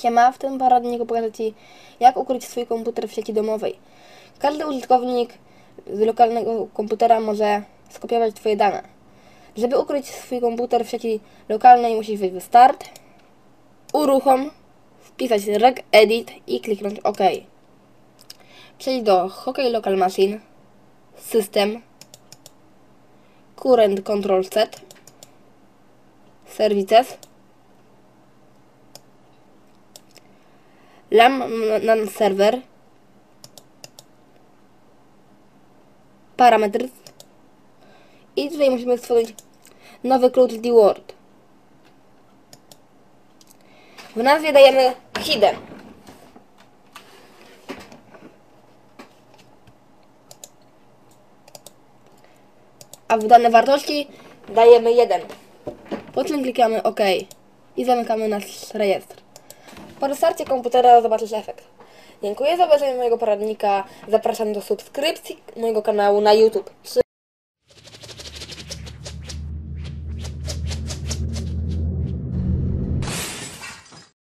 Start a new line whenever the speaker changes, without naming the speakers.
Siema, w tym poradniku pokażę Ci, jak ukryć swój komputer w sieci domowej. Każdy użytkownik z lokalnego komputera może skopiować Twoje dane. Żeby ukryć swój komputer w sieci lokalnej, musisz wejść w Start, Uruchom, wpisać regedit i kliknąć OK. Przejdź do Hockey Local Machine, System, Current Control Set, Services, LAM NAN server parametry i tutaj musimy stworzyć nowy klucz DWORD. W nazwie dajemy hidden. A w dane wartości dajemy 1. Po czym klikamy OK i zamykamy nasz rejestr. Po restarcie komputera zobaczysz efekt. Dziękuję za obejrzenie mojego poradnika. Zapraszam do subskrypcji mojego kanału na YouTube.